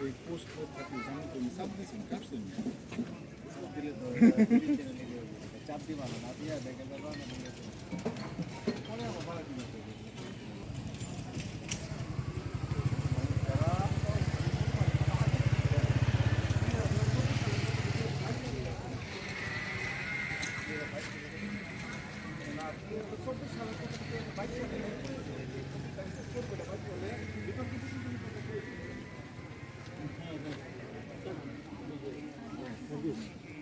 ওই পোস্ট করে থাকি জানি তো হিসাব দিয়েছেন কাটছেন চাপ দিবা না না দিয়া দেখে যাবা না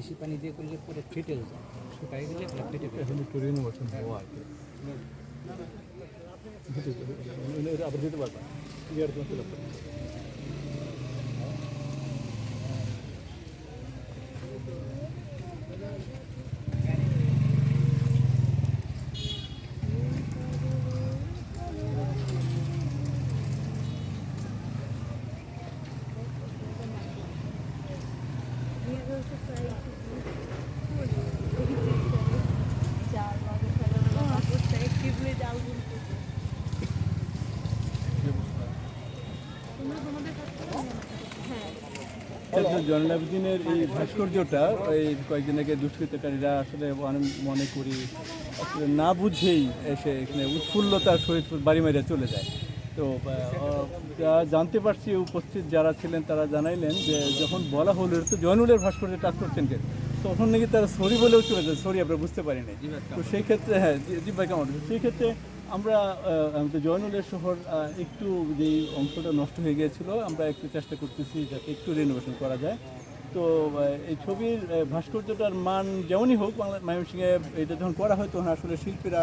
বেশি পানি দিয়ে করলে পরে ফেটে যায় শুকাই গেলে ফেটে এখন একটু রিনোভেশন আর কি আবার যেতে পারবা ইয়ার জন্য ফিল আপ জয়নুল আবেদিনের এই ভাস্কর্যটা এই কয়েকদিন আগে দুষ্কৃতকারীরা আসলে মনে করি না বুঝেই এসে এখানে উৎফুল্লতার সহিত বাড়ি মারিয়া চলে যায়। তো যা জানতে পারছি উপস্থিত যারা ছিলেন তারা জানাইলেন যে যখন বলা হলো তো জয়নুলের ভাস্কর্য টাচ করছেন কে? তখন নাকি তারা সরি বলেও চলে যায়। সরি আমরা বুঝতে পারি নাই। তো সেই ক্ষেত্রে হ্যাঁ জি- জি ভাই কেমন? সেই ক্ষেত্রে আমরা জয়নুলের শহর একটু যেই অংশটা নষ্ট হয়ে গিয়েছিল আমরা একটু চেষ্টা করতেছি যাতে একটু রেনোভেশন করা যায়। তো এই ছবির ভাস্কর্যটার মান যেমনই হোক বাংলা ময়মনসিংহে এটা যখন করা হয় তখন আসলে শিল্পীরা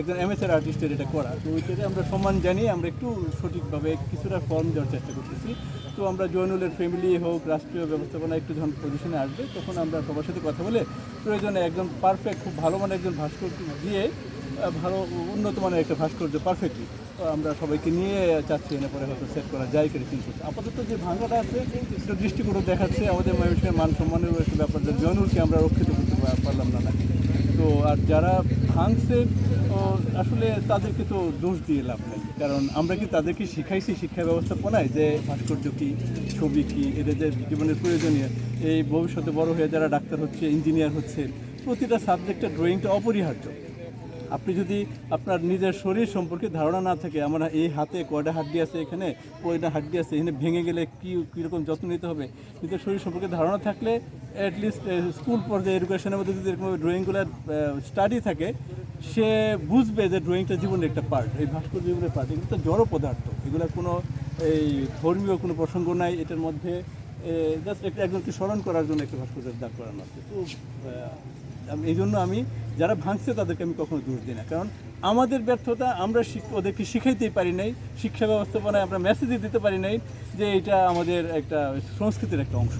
একজন এমএসআর আর্টিস্টের এটা করা। তো ওইটাতে আমরা সম্মান জানিয়ে আমরা একটু সঠিকভাবে কিছুটা ফর্ম দেওয়ার চেষ্টা করতেছি। তো আমরা জয়নুলের ফ্যামিলি হোক, রাষ্ট্রীয় ব্যবস্থাপনা একটু যখন পজিশনে আসবে, তখন আমরা সবার সাথে কথা বলে প্রয়োজনে একজন পারফেক্ট খুব ভালো মানের একজন ভাস্কর্য দিয়ে ভালো, উন্নত মানের একটা ভাস্কর্য পারফেক্টলি আমরা সবাইকে নিয়ে চাচ্ছি এনে পরে হয়তো সেট করা যায় করে করছি। আপাতত যে ভাঙাটা আছে, সেটা দৃষ্টিকোণ দেখাচ্ছে। আমাদের মানুষের মান সম্মানের একটা ব্যাপার যে জয়নুলকে আমরা রক্ষিত করতে পারলাম না তো আর যারা ভাঙছে আসলে তাদেরকে তো দোষ দিয়ে লাভ নেই। কারণ আমরা কি তাদেরকে শিখাইছি শিক্ষা ব্যবস্থাপনায় যে ভাস্কর্য কী, ছবি কী, এদের যে জীবনের প্রয়োজনীয়, এই ভবিষ্যতে বড় হয়ে যারা ডাক্তার হচ্ছে, ইঞ্জিনিয়ার হচ্ছে, প্রতিটা সাবজেক্টের ড্রয়িংটা অপরিহার্য। আপনি যদি আপনার নিজের শরীর সম্পর্কে ধারণা না থাকে, আমার এই হাতে কয়টা হাড্ডি আছে এখানে, কয়টা হাড্ডি আছে, এখানে ভেঙে গেলে কী, কীরকম যত্ন নিতে হবে? নিজের শরীর সম্পর্কে ধারণা থাকলে অ্যাটলিস্ট স্কুল পর্যায়ে এডুকেশনের মধ্যে যদি এরকম ড্রয়িংগুলোর স্টাডি থাকে, সে বুঝবে যে ড্রয়িংটা জীবনের একটা পার্ট এই ভাস্কর জীবনের পার্ট এগুলো তো জড় পদার্থ এগুলোর কোনো, এই ধর্মীয় কোনো প্রসঙ্গ নাই, এটার মধ্যে জাস্ট একটা, একজনকে স্মরণ করার জন্য একটা ভাস্কর্যের দাগ করানো আছে। তো এই জন্য আমি, যারা ভাঙছে তাদেরকে আমি কখনো দোষ দিই না। কারণ আমাদের ব্যর্থতা আমরা ওদেরকে শিখাইতেই পারি নাই, শিক্ষা ব্যবস্থাপনায় আমরা মেসেজই দিতে পারি নাই যে এটা আমাদের একটা সংস্কৃতির একটা অংশ।